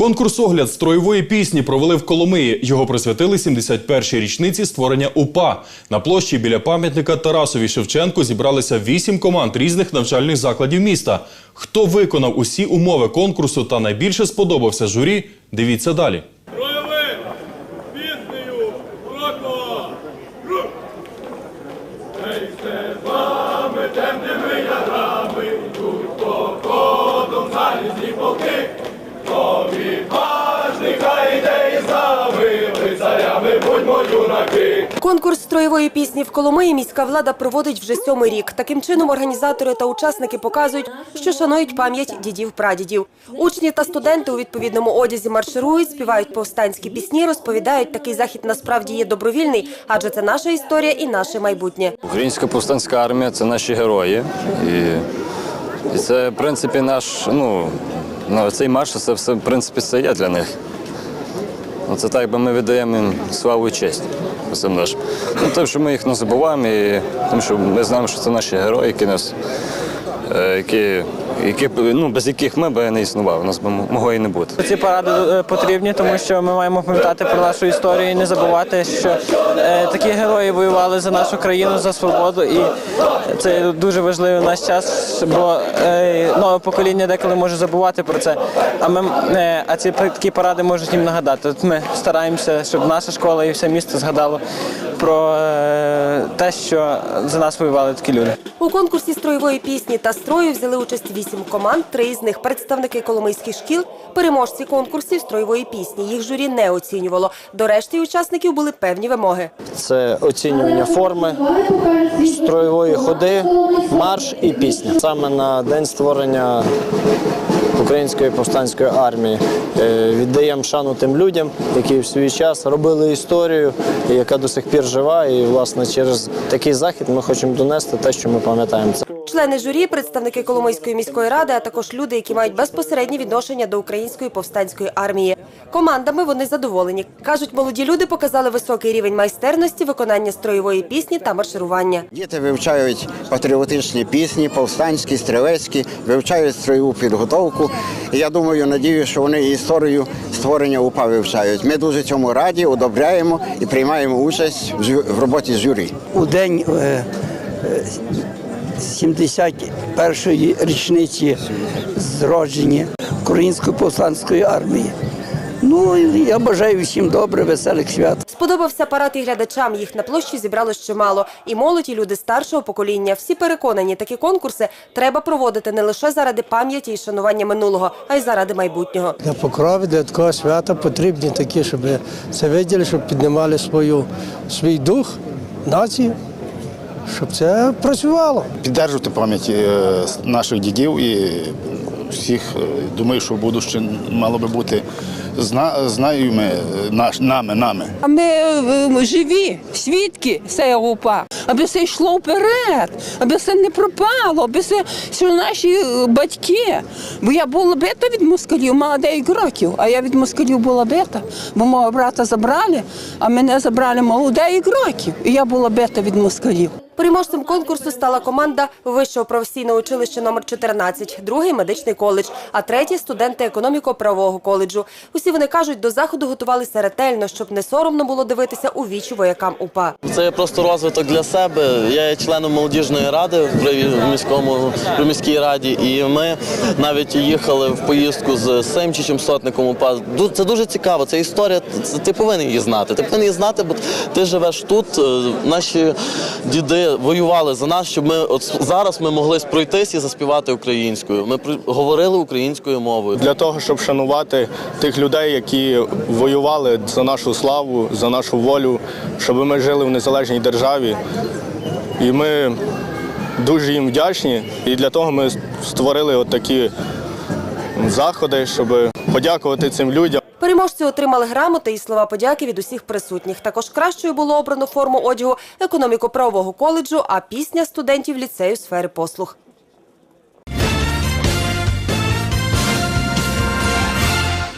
Конкурс огляд строєвої пісні провели в Коломиї. Його присвятили 71-й річниці створення УПА. На площі біля пам'ятника Тарасові Шевченку зібралися вісім команд різних навчальних закладів міста. Хто виконав усі умови конкурсу та найбільше сподобався журі, дивіться далі. Конкурс строєвої пісні в Коломиї міська влада проводить вже сьомий рік. Таким чином організатори та учасники показують, що шанують пам'ять дідів-прадідів. Учні та студенти у відповідному одязі марширують, співають повстанські пісні, розповідають, такий захід насправді є добровільний, адже це наша історія і наше майбутнє. Українська повстанська армія це наші герої. І, це, в принципі, наш, ну, ну цей марш, це все, в принципі, це є для них. Ну, Це так, якби ми віддаємо їм славу і честь. Ну, тим, що ми їх не забуваємо, і тим, що ми знаємо, що це наші герої, які нас, які, які, ну, без яких ми б не існували, у нас би могло і не бути. Ці паради е, потрібні, тому що ми маємо пам'ятати про нашу історію і не забувати, що е, такі герої воювали за нашу країну, за свободу. І це дуже важливий в наш час, бо е, нове покоління деколи може забувати про це. А ми е, а ці такі паради можуть їм нагадати. От ми стараємося, щоб наша школа і все місто згадало про е, те, що за нас воювали такі люди. У конкурсі строєвої пісні та строю взяли участь вісім команд. Три з них представники коломийських шкіл, переможці конкурсів строєвої пісні. Їх журі не оцінювало. До решти учасників були певні вимоги. Це оцінювання форми, строєвої ходи, марш і пісня. Саме на день створення Української повстанської армії е, віддаємо шану тим людям, які в свій час робили історію, яка до сих пір жива. І власне через такий захід ми хочемо донести те, що ми пам'ятаємо. Члени журі, представники Коломийської міської ради, а також люди, які мають безпосереднє відношення до української повстанської армії. Командами вони задоволені. кажуть, молоді люди показали високий рівень майстерності, виконання строєвої пісні та марширування. Діти вивчають патріотичні пісні, повстанські, стрілецькі, вивчають строєву підготовку. І я думаю, надію, що вони історію створення УПА вивчають. Ми дуже цьому раді, одобряємо і приймаємо участь в роботі з журі. у день е, е, 71-ї річниці зродження Української повстанської армії. Ну я бажаю всім добре, веселих свят. Сподобався парад і глядачам. Їх на площі зібралось чимало. І молодь, і люди старшого покоління. Всі переконані, такі конкурси треба проводити не лише заради пам'яті і шанування минулого, а й заради майбутнього. Для покрови, для такого свята потрібні такі, щоб це виділи, щоб піднімали свою, свій дух, нації, щоб це працювало. піддержувати пам'ять е, наших дідів і всіх. е, Думаю, що в будуще мало би бути зна, знайомі е, наш, нами, нами. А ми живі, свідки цього УПА, аби все йшло вперед, аби все не пропало, аби все, що наші батьки. Бо я була бита від москалів, мала 9 років, а я від москалів була бита, бо мого брата забрали, а мене забрали мало 9 років, і я була бита від москалів. Переможцем конкурсу стала команда Вищого професійного училища номер 14, другий медичний коледж, а третій студенти економіко-правового коледжу. Усі вони кажуть, до заходу готувалися ретельно, щоб не соромно було дивитися у вічі воякам УПА. Це просто розвиток для себе. Я є членом молодіжної ради при міському при міській раді, і ми навіть їхали в поїздку з Семчичем сотником УПА. Це дуже цікаво. Це історія. Ти повинен її знати. Ти повинен її знати, бо ти живеш тут. Е, Наші діди воювали за нас, щоб ми от зараз ми могли пройтись і заспівати українською. Ми говорили українською мовою. Для того, щоб шанувати тих людей, які воювали за нашу славу, за нашу волю, щоб ми жили в незалежній державі. І ми дуже їм вдячні. І для того ми створили от такі заходи, щоб подякувати цим людям. Переможці отримали грамоти і слова подяки від усіх присутніх. Також кращою було обрано форму одягу економіко-правового коледжу, а пісня студентів ліцею сфери послуг.